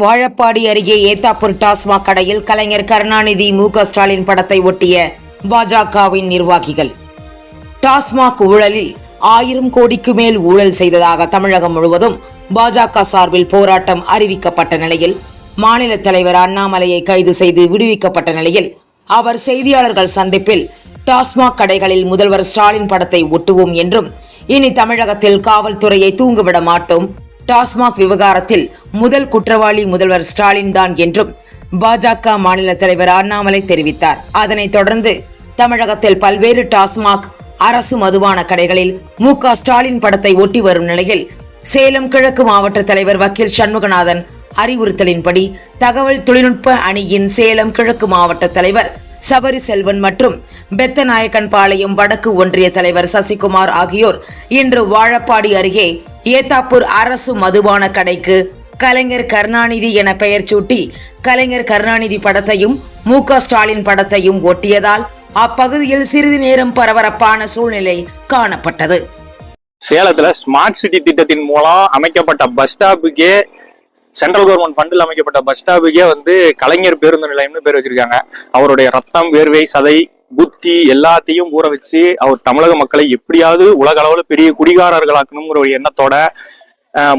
வாழப்பாடி அருகே ஏத்தாப்பூர் டாஸ்மாக் கடையில் கலைஞர் கருணாநிதி மு ஸ்டாலின் படத்தை ஒட்டிய பாஜகவின் நிர்வாகிகள். டாஸ்மாக் ஊழலில் ஆயிரம் கோடிக்கு மேல் ஊழல் செய்ததாக தமிழகம் முழுவதும் பாஜக சார்பில் போராட்டம் அறிவிக்கப்பட்ட நிலையில் மாநில தலைவர் அண்ணாமலையை கைது செய்து விடுவிக்கப்பட்ட நிலையில் அவர் செய்தியாளர்கள் சந்திப்பில் டாஸ்மாக் கடைகளில் முதல்வர் ஸ்டாலின் படத்தை ஒட்டுவோம் என்றும் இனி தமிழகத்தில் காவல்துறையை தூங்குவிட மாட்டோம் டாஸ்மாக் விவகாரத்தில் முதல் குற்றவாளி முதல்வர் ஸ்டாலின் தான் என்றும் பாஜக மாநில தலைவர் அண்ணாமலை தெரிவித்தார். அதனைத் தொடர்ந்து தமிழகத்தில் பல்வேறு டாஸ்மாக் அரசு மதுபான கடைகளில் மு க ஸ்டாலின் படத்தை ஒட்டி வரும் நிலையில் சேலம் கிழக்கு மாவட்ட தலைவர் வக்கீல் சண்முகநாதன் அறிவுறுத்தலின்படி தகவல் தொழில்நுட்ப அணியின் சேலம் கிழக்கு மாவட்ட தலைவர் சபரி செல்வன் மற்றும் பெத்தநாயக்கன் பாளையம் வடக்கு ஒன்றிய தலைவர் சசிகுமார் ஆகியோர் இன்று வாழப்பாடி அருகே ஏத்தாப்பூர் அரசு மதுபான கடைக்கு கலைஞர் கருணாநிதி என பெயர் சூட்டி கலைஞர் கருணாநிதி படத்தையும் மு ஸ்டாலின் படத்தையும் ஒட்டியதால் அப்பகுதியில் சிறிது நேரம் பரபரப்பான சூழ்நிலை காணப்பட்டது. சேலத்துல ஸ்மார்ட் சிட்டி திட்டத்தின் மூலம் அமைக்கப்பட்ட பஸ் ஸ்டாப்புக்கே சென்ட்ரல் கவர்மெண்ட் ஃபண்டில் அமைக்கப்பட்ட பஸ் ஸ்டாப்புக்கே வந்து கலைஞர் பேருந்து நிலையம்னு பேர் வச்சிருக்காங்க. அவருடைய ரத்தம் வேர்வை சதை புத்தி எல்லாத்தையும் ஊற வச்சு அவர் தமிழக மக்களை எப்படியாவது உலக அளவுல பெரிய குடிகாரர்களாக்கணுங்கிற ஒரு எண்ணத்தோட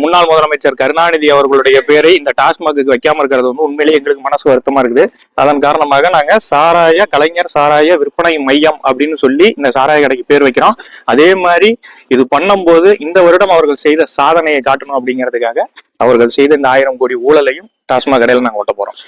முன்னாள் முதலமைச்சர் கருணாநிதி அவர்களுடைய பேரை இந்த டாஸ்மாகுக்கு வைக்காம இருக்கிறது வந்து உண்மையிலேயே எங்களுக்கு மனசு வருத்தமா இருக்குது. அதன் காரணமாக நாங்க சாராய கலைஞர் சாராய விற்பனை மையம் அப்படின்னு சொல்லி இந்த சாராய கடைக்கு பேர் வைக்கிறோம். அதே மாதிரி இது பண்ணும்போது இந்த வருடம் அவர்கள் செய்த சாதனையை காட்டணும் அப்படிங்கிறதுக்காக அவர்கள் செய்த இந்த ஆயிரம் கோடி ஊழலையும் டாஸ்மாக் கடையில் நாங்க ஓட்ட போறோம்.